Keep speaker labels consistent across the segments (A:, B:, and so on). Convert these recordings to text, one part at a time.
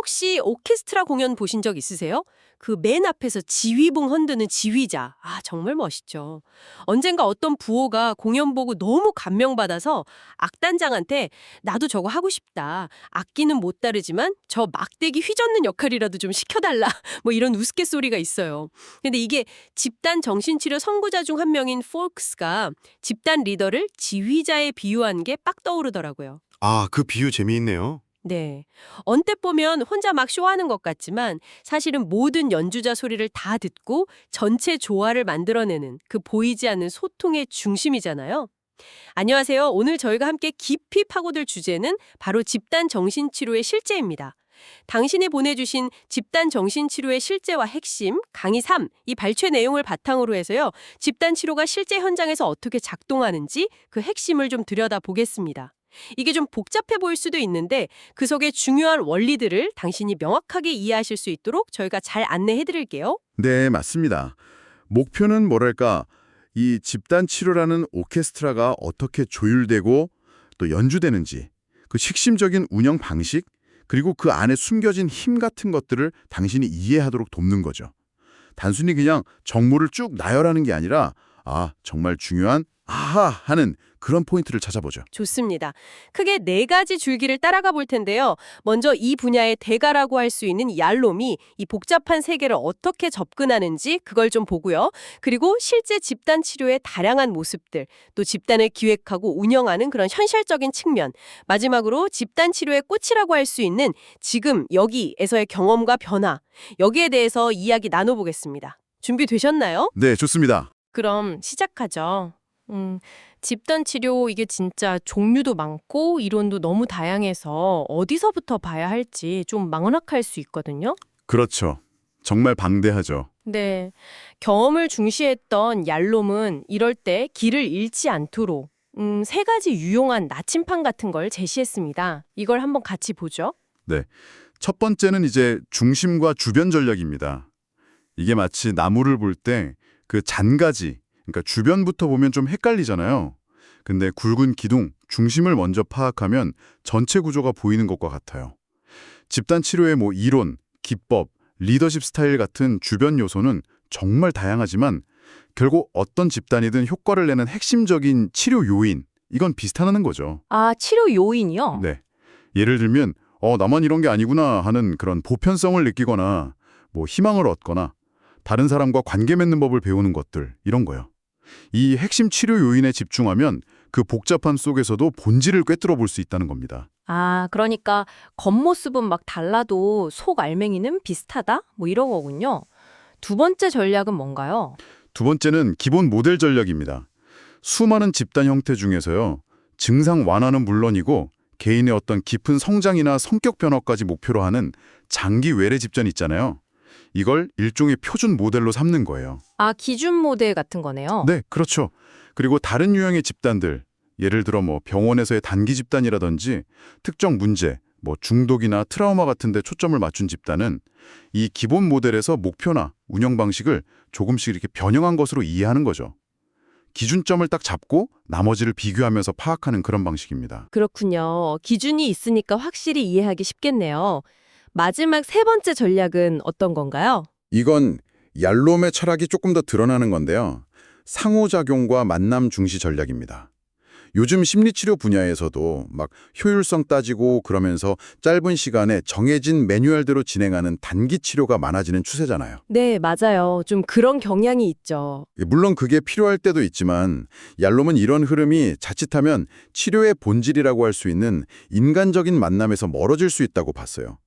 A: 혹시 오케스트라 공연 보신 적 있으세요? 그 맨 앞에서 지휘봉 흔드는 지휘자. 아, 정말 멋있죠. 언젠가 어떤 부호가 공연 보고 너무 감명받아서 악단장한테 나도 저거 하고 싶다. 악기는 못 다르지만 저 막대기 휘젓는 역할이라도 좀 시켜달라. 뭐 이런 우스갯소리가 있어요. 근데 이게 집단 정신치료 선구자 중 한 명인 폴크스가 집단 리더를 지휘자에 비유한 게 빡 떠오르더라고요.
B: 아, 그 비유 재미있네요.
A: 네. 언뜻 보면 혼자 막 쇼하는 것 같지만 사실은 모든 연주자 소리를 다 듣고 전체 조화를 만들어내는 그 보이지 않는 소통의 중심이잖아요. 안녕하세요. 오늘 저희가 함께 깊이 파고들 주제는 바로 집단 정신치료의 실제입니다. 당신이 보내주신 집단 정신치료의 실제와 핵심, 강의 3, 이 발췌 내용을 바탕으로 해서요. 집단 치료가 실제 현장에서 어떻게 작동하는지 그 핵심을 좀 들여다보겠습니다. 이게 좀 복잡해 보일 수도 있는데 그 속의 중요한 원리들을 당신이 명확하게 이해하실 수 있도록 저희가 잘 안내해 드릴게요.
C: 네, 맞습니다. 목표는 뭐랄까, 이 집단 치료라는 오케스트라가 어떻게 조율되고 또 연주되는지, 그 핵심적인 운영 방식, 그리고 그 안에 숨겨진 힘 같은 것들을 당신이 이해하도록 돕는 거죠. 단순히 그냥 정보를 쭉 나열하는 게 아니라, 아, 정말 중요한, 아하! 하는 그런 포인트를 찾아보죠.
A: 좋습니다. 크게 네 가지 줄기를 따라가 볼 텐데요. 먼저 이 분야의 대가라고 할 수 있는 얄롬이 이 복잡한 세계를 어떻게 접근하는지 그걸 좀 보고요. 그리고 실제 집단 치료의 다양한 모습들, 또 집단을 기획하고 운영하는 그런 현실적인 측면, 마지막으로 집단 치료의 꽃이라고 할 수 있는 지금 여기에서의 경험과 변화, 여기에 대해서 이야기 나눠보겠습니다. 준비되셨나요?
C: 네, 좋습니다.
D: 그럼 시작하죠. 음, 집단 치료 이게 진짜 종류도 많고 이론도 너무 다양해서 어디서부터 봐야 할지 좀 막막할 수 있거든요.
C: 그렇죠. 정말 방대하죠.
D: 네. 경험을 중시했던 얄롬은 이럴 때 길을 잃지 않도록 음, 세 가지 유용한 나침판 같은 걸 제시했습니다. 이걸 한번 같이 보죠.
C: 첫 번째는 이제 중심과 주변 전략입니다. 이게 마치 나무를 볼 때 그 잔가지, 그러니까 주변부터 보면 좀 헷갈리잖아요. 근데 굵은 기둥, 중심을 먼저 파악하면 전체 구조가 보이는 것과 같아요. 집단 치료의 뭐 이론, 기법, 리더십 스타일 같은 주변 요소는 정말 다양하지만 결국 어떤 집단이든 효과를 내는 핵심적인 치료 요인, 이건 비슷하다는 거죠.
D: 아, 치료 요인이요?
C: 네. 예를 들면 어 나만 이런 게 아니구나 하는 그런 보편성을 느끼거나 뭐 희망을 얻거나 다른 사람과 관계 맺는 법을 배우는 것들 이런 거요. 이 핵심 치료 요인에 집중하면 그 복잡함 속에서도 본질을 꿰뚫어 볼 수 있다는 겁니다.
D: 아, 그러니까 겉모습은 막 달라도 속 알맹이는 비슷하다? 뭐 이런 거군요. 두 번째 전략은 뭔가요?
C: 두 번째는 기본 모델 전략입니다. 수많은 집단 형태 중에서요. 증상 완화는 물론이고 개인의 어떤 깊은 성장이나 성격 변화까지 목표로 하는 장기 외래 집단 있잖아요. 이걸 일종의 표준 모델로 삼는 거예요.
D: 아, 기준 모델 같은 거네요.
C: 네, 그렇죠. 그리고 다른 유형의 집단들, 예를 들어 뭐 병원에서의 단기 집단이라든지 특정 문제, 뭐 중독이나 트라우마 같은 데 초점을 맞춘 집단은 이 기본 모델에서 목표나 운영 방식을 조금씩 이렇게 변형한 것으로 이해하는 거죠. 기준점을 딱 잡고 나머지를 비교하면서 파악하는 그런 방식입니다.
D: 그렇군요. 기준이 있으니까 확실히 이해하기 쉽겠네요. 마지막 세 번째 전략은 어떤 건가요?
C: 이건 얄롬의 철학이 조금 더 드러나는 건데요. 상호작용과 만남 중시 전략입니다. 요즘 심리치료 분야에서도 막 효율성 따지고 그러면서 짧은 시간에 정해진 매뉴얼대로 진행하는 단기 치료가 많아지는 추세잖아요.
D: 네, 맞아요. 좀 그런 경향이 있죠.
C: 물론 그게 필요할 때도 있지만 얄롬은 이런 흐름이 자칫하면 치료의 본질이라고 할 수 있는 인간적인 만남에서 멀어질 수 있다고 봤어요.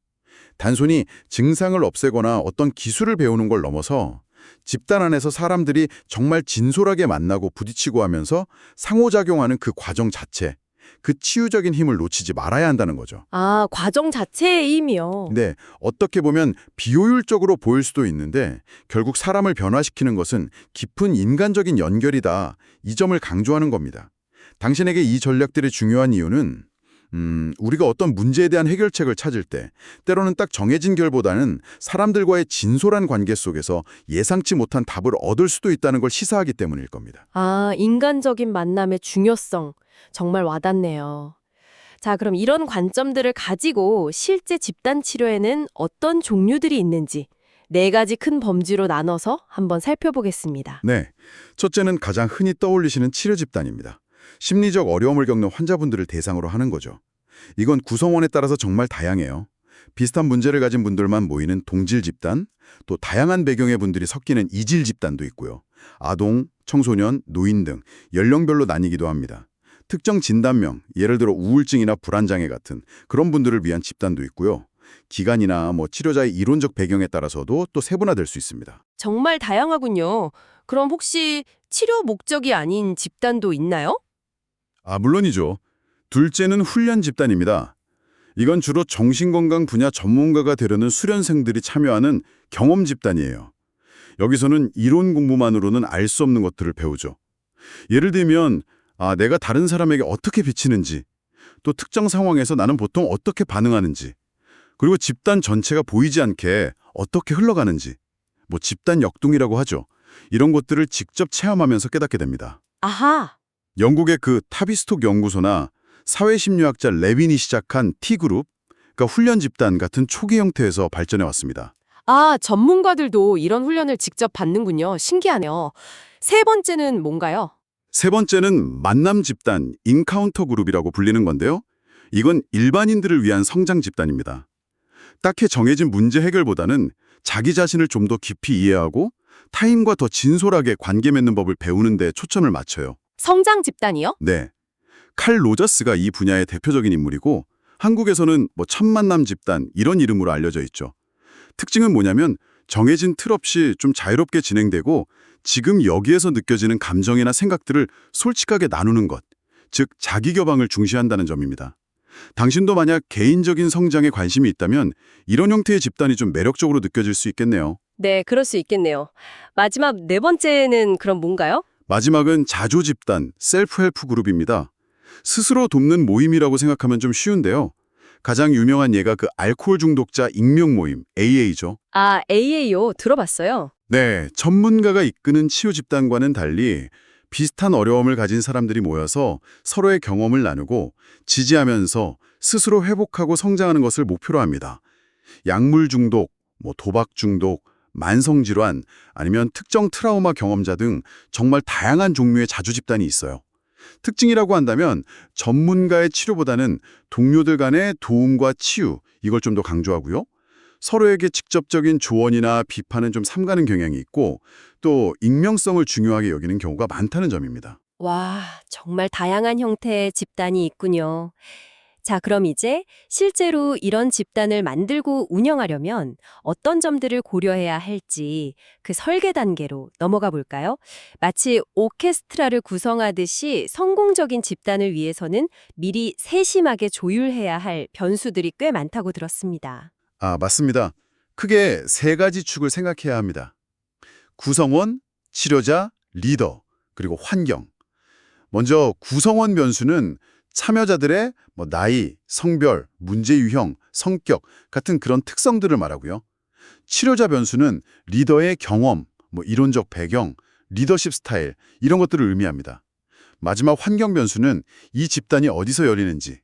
C: 단순히 증상을 없애거나 어떤 기술을 배우는 걸 넘어서 집단 안에서 사람들이 정말 진솔하게 만나고 부딪히고 하면서 상호작용하는 그 과정 자체, 그 치유적인 힘을 놓치지 말아야 한다는 거죠.
D: 아, 과정 자체의 힘이요.
C: 네, 어떻게 보면 비효율적으로 보일 수도 있는데 결국 사람을 변화시키는 것은 깊은 인간적인 연결이다. 이 점을 강조하는 겁니다. 당신에게 이 전략들이 중요한 이유는 음, 우리가 어떤 문제에 대한 해결책을 찾을 때 때로는 딱 정해진 결보다는 사람들과의 진솔한 관계 속에서 예상치 못한 답을 얻을 수도 있다는 걸 시사하기 때문일 겁니다.
D: 아, 인간적인 만남의 중요성. 정말 와닿네요.
A: 자, 그럼 이런 관점들을 가지고 실제 집단 치료에는 어떤 종류들이 있는지 네 가지 큰 범주로 나눠서 한번 살펴보겠습니다.
C: 네. 첫째는 가장 흔히 떠올리시는 치료 집단입니다. 심리적 어려움을 겪는 환자분들을 대상으로 하는 거죠. 이건 구성원에 따라서 정말 다양해요. 비슷한 문제를 가진 분들만 모이는 동질 집단, 또 다양한 배경의 분들이 섞이는 이질 집단도 있고요. 아동, 청소년, 노인 등 연령별로 나뉘기도 합니다. 특정 진단명, 예를 들어 우울증이나 불안장애 같은 그런 분들을 위한 집단도 있고요. 기간이나 뭐 치료자의 이론적 배경에 따라서도 또 세분화될 수 있습니다.
A: 정말 다양하군요. 그럼 혹시 치료 목적이 아닌 집단도 있나요?
C: 아, 물론이죠. 둘째는 훈련 집단입니다. 이건 주로 정신건강 분야 전문가가 되려는 수련생들이 참여하는 경험 집단이에요. 여기서는 이론 공부만으로는 알 수 없는 것들을 배우죠. 예를 들면, 아, 내가 다른 사람에게 어떻게 비치는지, 또 특정 상황에서 나는 보통 어떻게 반응하는지, 그리고 집단 전체가 보이지 않게 어떻게 흘러가는지, 뭐 집단 역동이라고 하죠. 이런 것들을 직접 체험하면서 깨닫게 됩니다.
A: 아하.
C: 영국의 그 타비스톡 연구소나 사회심리학자 레빈이 시작한 T그룹, 그러니까 훈련 집단 같은 초기 형태에서 발전해 왔습니다.
A: 아, 전문가들도 이런 훈련을 직접 받는군요. 신기하네요. 세 번째는 뭔가요?
C: 세 번째는 만남 집단, 인카운터 그룹이라고 불리는 건데요. 이건 일반인들을 위한 성장 집단입니다. 딱히 정해진 문제 해결보다는 자기 자신을 좀 더 깊이 이해하고 타인과 더 진솔하게 관계 맺는 법을 배우는 데 초점을 맞춰요.
A: 성장 집단이요?
C: 네. 칼 로저스가 이 분야의 대표적인 인물이고 한국에서는 뭐 첫만남 집단 이런 이름으로 알려져 있죠. 특징은 뭐냐면 정해진 틀 없이 좀 자유롭게 진행되고 지금 여기에서 느껴지는 감정이나 생각들을 솔직하게 나누는 것, 즉 자기 교방을 중시한다는 점입니다. 당신도 만약 개인적인 성장에 관심이 있다면 이런 형태의 집단이 좀 매력적으로 느껴질 수 있겠네요.
A: 네, 그럴 수 있겠네요. 마지막 네 번째는 그럼 뭔가요?
C: 마지막은 자조 집단, 셀프 헬프 그룹입니다. 스스로 돕는 모임이라고 생각하면 좀 쉬운데요. 가장 유명한 예가 그 알코올 중독자 익명 모임, AA죠.
A: 아, AA요. 들어봤어요.
C: 네, 전문가가 이끄는 치유 집단과는 달리 비슷한 어려움을 가진 사람들이 모여서 서로의 경험을 나누고 지지하면서 스스로 회복하고 성장하는 것을 목표로 합니다. 약물 중독, 뭐 도박 중독, 만성 질환, 아니면 특정 트라우마 경험자 등 정말 다양한 종류의 자주 집단이 있어요. 특징이라고 한다면 전문가의 치료보다는 동료들 간의 도움과 치유, 이걸 좀 더 강조하고요. 서로에게 직접적인 조언이나 비판은 좀 삼가는 경향이 있고 또 익명성을 중요하게 여기는 경우가 많다는 점입니다.
A: 와, 정말 다양한 형태의 집단이 있군요. 자, 그럼 이제 실제로 이런 집단을 만들고 운영하려면 어떤 점들을 고려해야 할지 그 설계 단계로 넘어가 볼까요? 마치 오케스트라를 구성하듯이 성공적인 집단을 위해서는 미리 세심하게 조율해야 할 변수들이 꽤 많다고 들었습니다.
C: 아, 맞습니다. 크게 세 가지 축을 생각해야 합니다. 구성원, 치료자, 리더, 그리고 환경. 먼저 구성원 변수는 참여자들의 뭐 나이, 성별, 문제 유형, 성격 같은 그런 특성들을 말하고요. 치료자 변수는 리더의 경험, 뭐 이론적 배경, 리더십 스타일 이런 것들을 의미합니다. 마지막 환경 변수는 이 집단이 어디서 열리는지,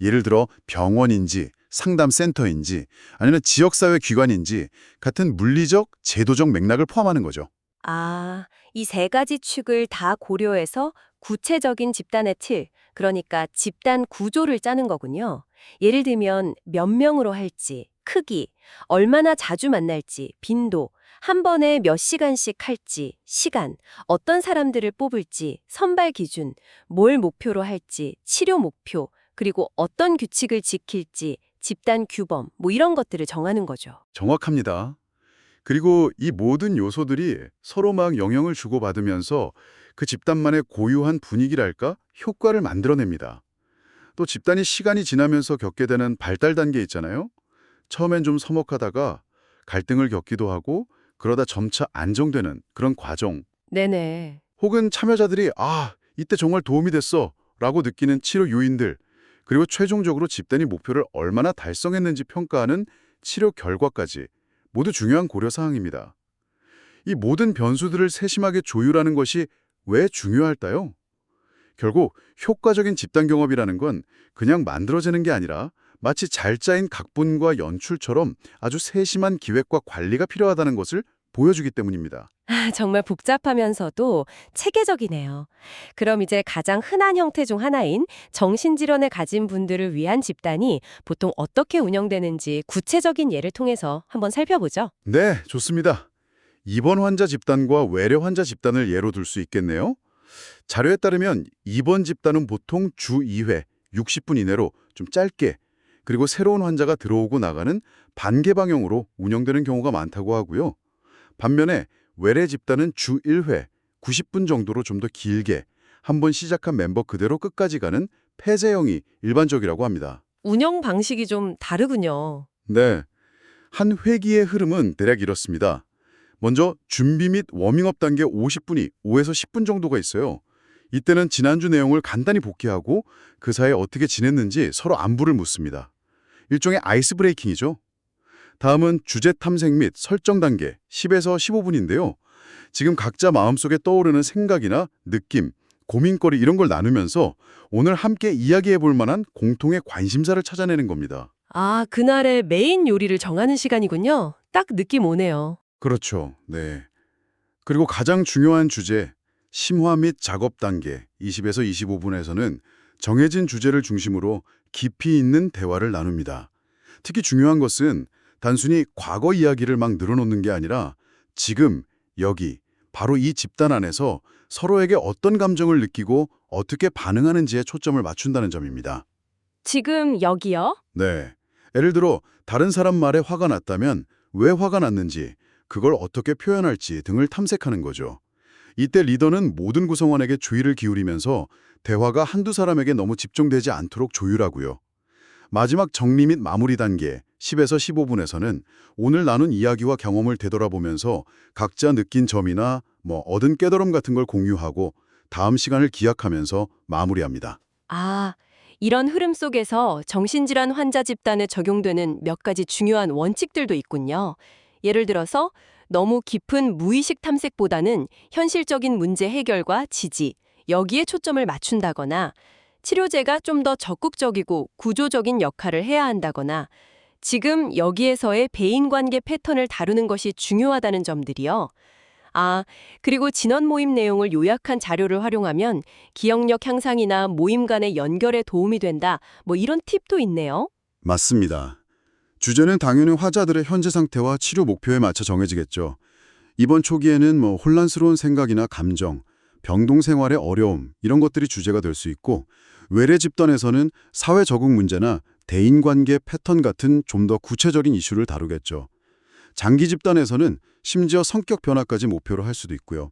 C: 예를 들어 병원인지 상담센터인지 아니면 지역사회 기관인지 같은 물리적, 제도적 맥락을 포함하는 거죠.
A: 아, 이 세 가지 축을 다 고려해서 구체적인 집단의 틀, 그러니까 집단 구조를 짜는 거군요. 예를 들면 몇 명으로 할지, 크기, 얼마나 자주 만날지, 빈도, 한 번에 몇 시간씩 할지, 시간, 어떤 사람들을 뽑을지, 선발 기준, 뭘 목표로 할지, 치료 목표, 그리고 어떤 규칙을 지킬지, 집단 규범, 뭐 이런 것들을 정하는 거죠.
C: 정확합니다. 그리고 이 모든 요소들이 서로 막 영향을 주고받으면서 그 집단만의 고유한 분위기랄까? 효과를 만들어냅니다. 또 집단이 시간이 지나면서 겪게 되는 발달 단계 있잖아요. 처음엔 좀 서먹하다가 갈등을 겪기도 하고 그러다 점차 안정되는 그런 과정.
A: 네네.
C: 혹은 참여자들이 아, 이때 정말 도움이 됐어 라고 느끼는 치료 요인들 그리고 최종적으로 집단이 목표를 얼마나 달성했는지 평가하는 치료 결과까지 모두 중요한 고려사항입니다. 이 모든 변수들을 세심하게 조율하는 것이 왜 중요할까요? 결국 효과적인 집단 경험이라는 건 그냥 만들어지는 게 아니라 마치 잘 짜인 각본과 연출처럼 아주 세심한 기획과 관리가 필요하다는 것을 보여주기 때문입니다.
A: 아, 정말 복잡하면서도 체계적이네요. 그럼 이제 가장 흔한 형태 중 하나인 정신질환을 가진 분들을 위한 집단이 보통 어떻게 운영되는지 구체적인 예를 통해서 한번 살펴보죠.
C: 네, 좋습니다. 입원 환자 집단과 외래 환자 집단을 예로 들 수 있겠네요. 자료에 따르면 입원 집단은 보통 주 2회, 60분 이내로 좀 짧게 그리고 새로운 환자가 들어오고 나가는 반개 방향으로 운영되는 경우가 많다고 하고요. 반면에 외래 집단은 주 1회, 90분 정도로 좀 더 길게 한 번 시작한 멤버 그대로 끝까지 가는 폐쇄형이 일반적이라고 합니다.
A: 운영 방식이 좀 다르군요.
C: 네. 한 회기의 흐름은 대략 이렇습니다. 먼저 준비 및 워밍업 단계 50분이 5에서 10분 정도가 있어요. 이때는 지난주 내용을 간단히 복귀하고 그 사이에 어떻게 지냈는지 서로 안부를 묻습니다. 일종의 아이스 브레이킹이죠. 다음은 주제 탐색 및 설정 단계 10에서 15분인데요. 지금 각자 마음속에 떠오르는 생각이나 느낌, 고민거리 이런 걸 나누면서 오늘 함께 이야기해 볼 만한 공통의 관심사를 찾아내는 겁니다.
A: 아, 그날의 메인 요리를 정하는 시간이군요. 딱 느낌 오네요.
C: 그렇죠. 네. 그리고 가장 중요한 주제, 심화 및 작업 단계 20에서 25분에서는 정해진 주제를 중심으로 깊이 있는 대화를 나눕니다. 특히 중요한 것은 단순히 과거 이야기를 막 늘어놓는 게 아니라 지금, 여기, 바로 이 집단 안에서 서로에게 어떤 감정을 느끼고 어떻게 반응하는지에 초점을 맞춘다는 점입니다.
A: 지금 여기요?
C: 네. 예를 들어 다른 사람 말에 화가 났다면 왜 화가 났는지, 그걸 어떻게 표현할지 등을 탐색하는 거죠. 이때 리더는 모든 구성원에게 주의를 기울이면서 대화가 한두 사람에게 너무 집중되지 않도록 조율하고요. 마지막 정리 및 마무리 단계 10에서 15분에서는 오늘 나눈 이야기와 경험을 되돌아보면서 각자 느낀 점이나 뭐 얻은 깨달음 같은 걸 공유하고 다음 시간을 기약하면서 마무리합니다.
A: 아, 이런 흐름 속에서 정신질환 환자 집단에 적용되는 몇 가지 중요한 원칙들도 있군요. 예를 들어서 너무 깊은 무의식 탐색보다는 현실적인 문제 해결과 지지, 여기에 초점을 맞춘다거나 치료제가 좀 더 적극적이고 구조적인 역할을 해야 한다거나 지금 여기에서의 배인 관계 패턴을 다루는 것이 중요하다는 점들이요. 아, 그리고 진원 모임 내용을 요약한 자료를 활용하면 기억력 향상이나 모임 간의 연결에 도움이 된다. 뭐 이런 팁도 있네요.
C: 맞습니다. 주제는 당연히 화자들의 현재 상태와 치료 목표에 맞춰 정해지겠죠. 이번 초기에는 뭐 혼란스러운 생각이나 감정, 병동 생활의 어려움 이런 것들이 주제가 될 수 있고 외래 집단에서는 사회 적응 문제나 대인관계 패턴 같은 좀 더 구체적인 이슈를 다루겠죠. 장기 집단에서는 심지어 성격 변화까지 목표로 할 수도 있고요.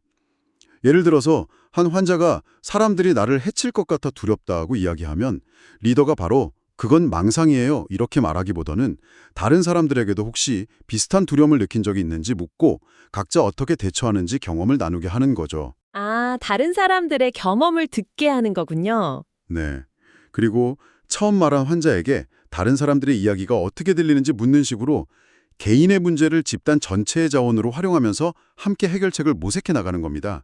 C: 예를 들어서 한 환자가 사람들이 나를 해칠 것 같아 두렵다고 이야기하면 리더가 바로 그건 망상이에요 이렇게 말하기보다는 다른 사람들에게도 혹시 비슷한 두려움을 느낀 적이 있는지 묻고 각자 어떻게 대처하는지 경험을 나누게 하는 거죠.
A: 아, 다른 사람들의 경험을 듣게 하는 거군요.
C: 네. 그리고 처음 말한 환자에게 다른 사람들의 이야기가 어떻게 들리는지 묻는 식으로 개인의 문제를 집단 전체의 자원으로 활용하면서 함께 해결책을 모색해 나가는 겁니다.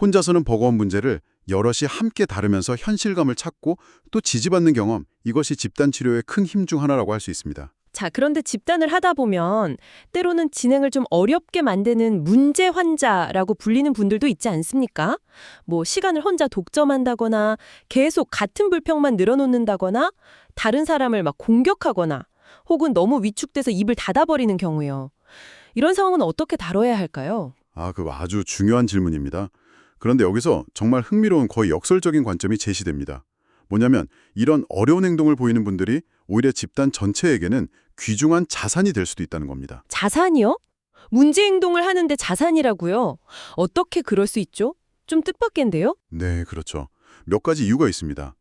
C: 혼자서는 버거운 문제를 여럿이 함께 다루면서 현실감을 찾고 또 지지받는 경험, 이것이 집단 치료의 큰 힘 중 하나라고 할 수 있습니다.
E: 자, 그런데 집단을 하다 보면 때로는 진행을 좀 어렵게 만드는 문제 환자라고 불리는 분들도 있지 않습니까? 뭐 시간을 혼자 독점한다거나 계속 같은 불평만 늘어놓는다거나 다른 사람을 막 공격하거나 혹은 너무 위축돼서 입을 닫아버리는 경우요. 이런 상황은 어떻게 다뤄야 할까요?
C: 아, 그 아주 중요한 질문입니다. 그런데 여기서 정말 흥미로운 거의 역설적인 관점이 제시됩니다. 뭐냐면 이런 어려운 행동을 보이는 분들이 오히려 집단 전체에게는 귀중한 자산이 될 수도 있다는 겁니다.
E: 자산이요? 문제 행동을 하는데 자산이라고요? 어떻게 그럴 수 있죠? 좀 뜻밖인데요?
C: 네, 그렇죠. 몇 가지 이유가 있습니다.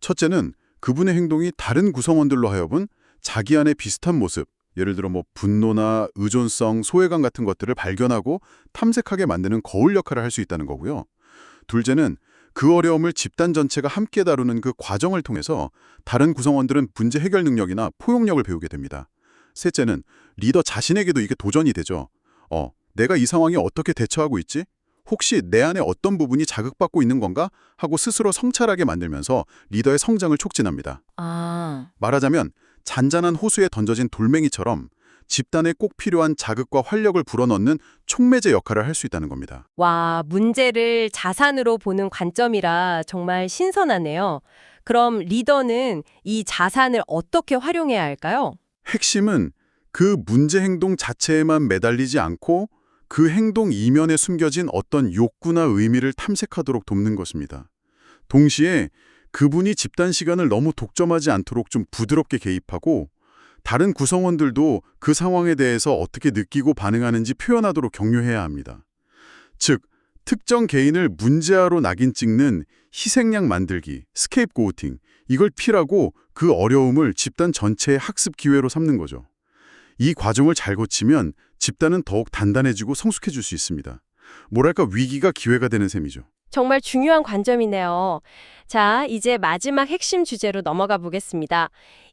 C: 첫째는 그분의 행동이 다른 구성원들로 하여금 자기 안에 비슷한 모습, 예를 들어 뭐 분노나 의존성, 소외감 같은 것들을 발견하고 탐색하게 만드는 거울 역할을 할 수 있다는 거고요. 둘째는 그 어려움을 집단 전체가 함께 다루는 그 과정을 통해서 다른 구성원들은 문제 해결 능력이나 포용력을 배우게 됩니다. 셋째는 리더 자신에게도 이게 도전이 되죠. 어, 내가 이 상황에 어떻게 대처하고 있지? 혹시 내 안에 어떤 부분이 자극받고 있는 건가 하고 스스로 성찰하게 만들면서 리더의 성장을 촉진합니다.
E: 아,
C: 말하자면 잔잔한 호수에 던져진 돌멩이처럼 집단에 꼭 필요한 자극과 활력을 불어넣는 촉매제 역할을 할 수 있다는 겁니다.
A: 와, 문제를 자산으로 보는 관점이라 정말 신선하네요. 그럼 리더는 이 자산을 어떻게 활용해야 할까요?
C: 핵심은 그 문제 행동 자체에만 매달리지 않고 그 행동 이면에 숨겨진 어떤 욕구나 의미를 탐색하도록 돕는 것입니다. 동시에 그분이 집단 시간을 너무 독점하지 않도록 좀 부드럽게 개입하고 다른 구성원들도 그 상황에 대해서 어떻게 느끼고 반응하는지 표현하도록 격려해야 합니다. 즉, 특정 개인을 문제아로 낙인 찍는 희생양 만들기, 스케이프고우팅, 이걸 피라고 그 어려움을 집단 전체의 학습 기회로 삼는 거죠. 이 과정을 잘 거치면 집단은 더욱 단단해지고 성숙해질 수 있습니다. 뭐랄까 위기가 기회가 되는 셈이죠.
A: 정말 중요한 관점이네요. 자, 이제 마지막 핵심 주제로 넘어가 보겠습니다.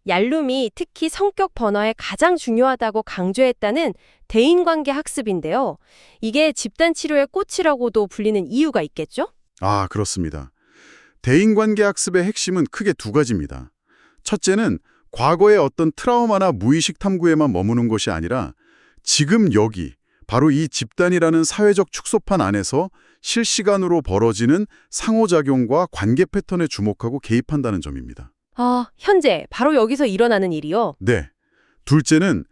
A: 얄룸이 특히 성격 번화에 가장 중요하다고 강조했다는 대인관계 학습인데요. 이게 집단 치료의 꽃이라고도 불리는 이유가 있겠죠?
C: 아, 그렇습니다. 대인관계 학습의 핵심은 크게 두 가지입니다. 첫째는 과거의 어떤 트라우마나 무의식 탐구에만 머무는 것이 아니라 지금 여기, 바로 이 집단이라는 사회적 축소판 안에서 실시간으로 벌어지는 상호작용과 관계 패턴에 주목하고 개입한다는 점입니다.
A: 아, 현재 바로 여기서 일어나는 일이요.
C: 네. 둘째는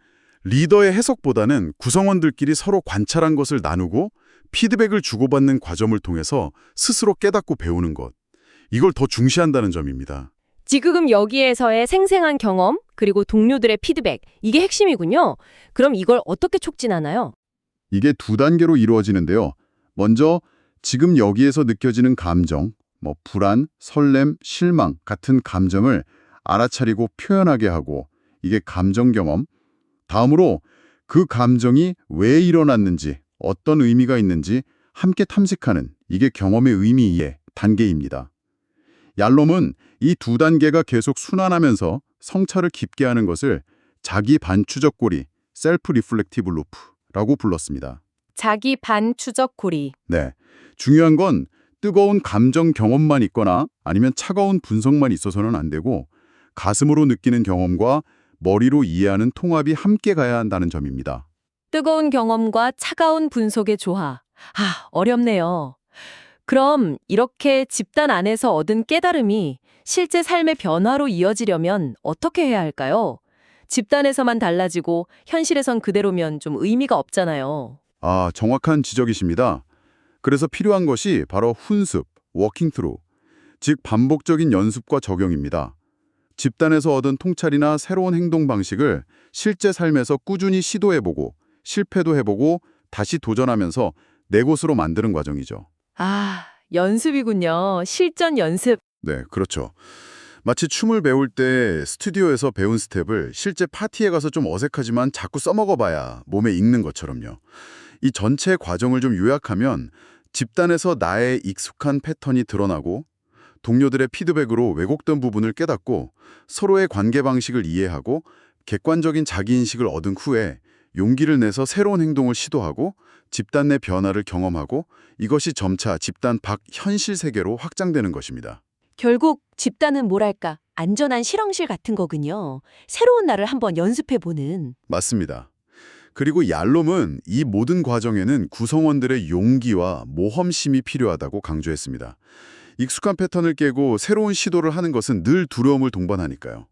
C: 리더의 해석보다는 구성원들끼리 서로 관찰한 것을 나누고 피드백을 주고받는 과정을 통해서 스스로 깨닫고 배우는 것. 이걸 더 중시한다는 점입니다.
A: 지금 여기에서의 생생한 경험, 그리고 동료들의 피드백, 이게 핵심이군요. 그럼 이걸 어떻게 촉진하나요?
C: 이게 두 단계로 이루어지는데요. 먼저 지금 여기에서 느껴지는 감정, 뭐 불안, 설렘, 실망 같은 감정을 알아차리고 표현하게 하고 이게 감정 경험. 다음으로 그 감정이 왜 일어났는지, 어떤 의미가 있는지 함께 탐색하는 이게 경험의 의미 이해 단계입니다. 얄롬은 이 두 단계가 계속 순환하면서 성찰을 깊게 하는 것을 자기 반추적 고리, 셀프 리플렉티브 루프 라고 불렀습니다.
A: 자기 반 추적 고리.
C: 네. 중요한 건 뜨거운 감정 경험만 있거나 아니면 차가운 분석만 있어서는 안 되고 가슴으로 느끼는 경험과 머리로 이해하는 통합이 함께 가야 한다는 점입니다.
A: 뜨거운 경험과 차가운 분석의 조화. 아, 어렵네요. 그럼 이렇게 집단 안에서 얻은 깨달음이 실제 삶의 변화로 이어지려면 어떻게 해야 할까요? 집단에서만 달라지고 현실에선 그대로면 좀 의미가 없잖아요.
C: 아, 정확한 지적이십니다. 그래서 필요한 것이 바로 훈습, 워킹 트루, 즉 반복적인 연습과 적용입니다. 집단에서 얻은 통찰이나 새로운 행동 방식을 실제 삶에서 꾸준히 시도해보고 실패도 해보고 다시 도전하면서 내 곳으로 만드는 과정이죠.
E: 아, 연습이군요. 실전 연습.
C: 네, 그렇죠. 마치 춤을 배울 때 스튜디오에서 배운 스텝을 실제 파티에 가서 좀 어색하지만 자꾸 써먹어봐야 몸에 익는 것처럼요. 이 전체 과정을 좀 요약하면 집단에서 나의 익숙한 패턴이 드러나고 동료들의 피드백으로 왜곡된 부분을 깨닫고 서로의 관계 방식을 이해하고 객관적인 자기인식을 얻은 후에 용기를 내서 새로운 행동을 시도하고 집단 내 변화를 경험하고 이것이 점차 집단 밖 현실 세계로 확장되는 것입니다.
F: 결국 집단은 뭐랄까 안전한 실험실 같은 거군요. 새로운 날을 한번 연습해보는.
C: 맞습니다. 그리고 얄롬은 이 모든 과정에는 구성원들의 용기와 모험심이 필요하다고 강조했습니다. 익숙한 패턴을 깨고 새로운 시도를 하는 것은 늘 두려움을 동반하니까요.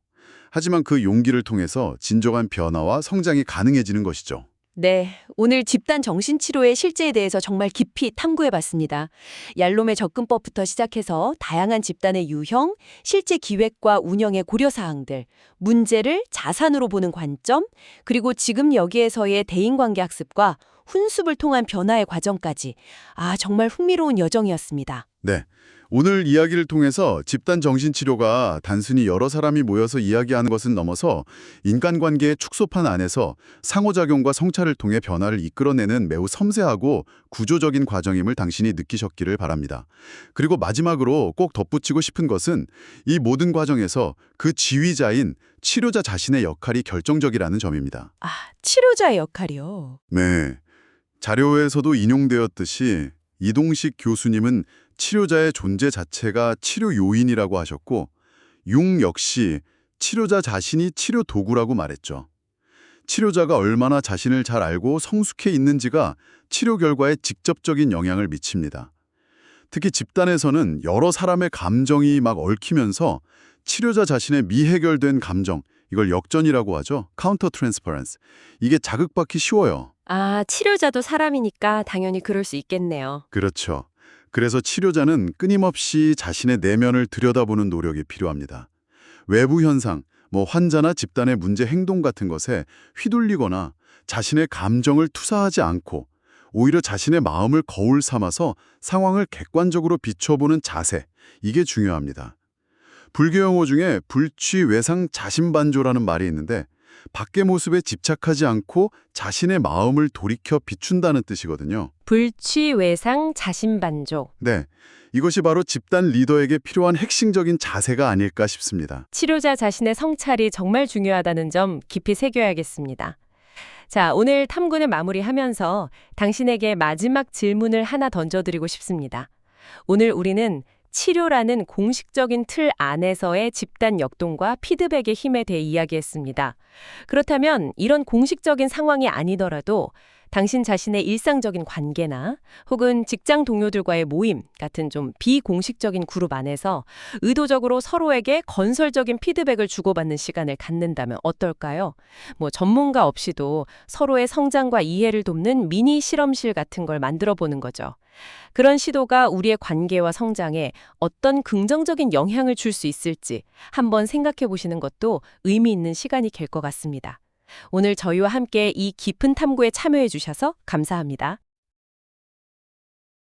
C: 하지만 그 용기를 통해서 진정한 변화와 성장이 가능해지는 것이죠.
F: 네, 오늘 집단 정신치료의 실제에 대해서 정말 깊이 탐구해봤습니다. 얄롬의 접근법부터 시작해서 다양한 집단의 유형, 실제 기획과 운영의 고려사항들, 문제를 자산으로 보는 관점, 그리고 지금 여기에서의 대인관계 학습과 훈습을 통한 변화의 과정까지 아 정말 흥미로운 여정이었습니다.
C: 네. 오늘 이야기를 통해서 집단 정신치료가 단순히 여러 사람이 모여서 이야기하는 것은 넘어서 인간관계의 축소판 안에서 상호작용과 성찰을 통해 변화를 이끌어내는 매우 섬세하고 구조적인 과정임을 당신이 느끼셨기를 바랍니다. 그리고 마지막으로 꼭 덧붙이고 싶은 것은 이 모든 과정에서 그 지휘자인 치료자 자신의 역할이 결정적이라는 점입니다.
F: 아 치료자의 역할이요.
C: 네. 자료에서도 인용되었듯이 이동식 교수님은 치료자의 존재 자체가 치료 요인이라고 하셨고 융 역시 치료자 자신이 치료 도구라고 말했죠. 치료자가 얼마나 자신을 잘 알고 성숙해 있는지가 치료 결과에 직접적인 영향을 미칩니다. 특히 집단에서는 여러 사람의 감정이 막 얽히면서 치료자 자신의 미해결된 감정, 이걸 역전이라고 하죠. 카운터 트랜스퍼런스. 이게 자극받기 쉬워요.
G: 아, 치료자도 사람이니까 당연히 그럴 수 있겠네요.
C: 그렇죠. 그래서 치료자는 끊임없이 자신의 내면을 들여다보는 노력이 필요합니다. 외부 현상, 뭐 환자나 집단의 문제 행동 같은 것에 휘둘리거나 자신의 감정을 투사하지 않고 오히려 자신의 마음을 거울 삼아서 상황을 객관적으로 비춰보는 자세, 이게 중요합니다. 불교 용어 중에 불취 외상 자신반조라는 말이 있는데 밖의 모습에 집착하지 않고 자신의 마음을 돌이켜 비춘다는 뜻이거든요.
A: 불취외상 자신반조.
C: 네, 이것이 바로 집단 리더에게 필요한 핵심적인 자세가 아닐까 싶습니다.
A: 치료자 자신의 성찰이 정말 중요하다는 점 깊이 새겨야겠습니다. 자, 오늘 탐구를 마무리하면서 당신에게 마지막 질문을 하나 던져드리고 싶습니다. 오늘 우리는 치료라는 공식적인 틀 안에서의 집단 역동과 피드백의 힘에 대해 이야기했습니다. 그렇다면 이런 공식적인 상황이 아니더라도 당신 자신의 일상적인 관계나 혹은 직장 동료들과의 모임 같은 좀 비공식적인 그룹 안에서 의도적으로 서로에게 건설적인 피드백을 주고받는 시간을 갖는다면 어떨까요? 뭐 전문가 없이도 서로의 성장과 이해를 돕는 미니 실험실 같은 걸 만들어 보는 거죠. 그런 시도가 우리의 관계와 성장에 어떤 긍정적인 영향을 줄 수 있을지 한번 생각해 보시는 것도 의미 있는 시간이 될 것 같습니다. 오늘 저희와 함께 이 깊은 탐구에 참여해 주셔서 감사합니다.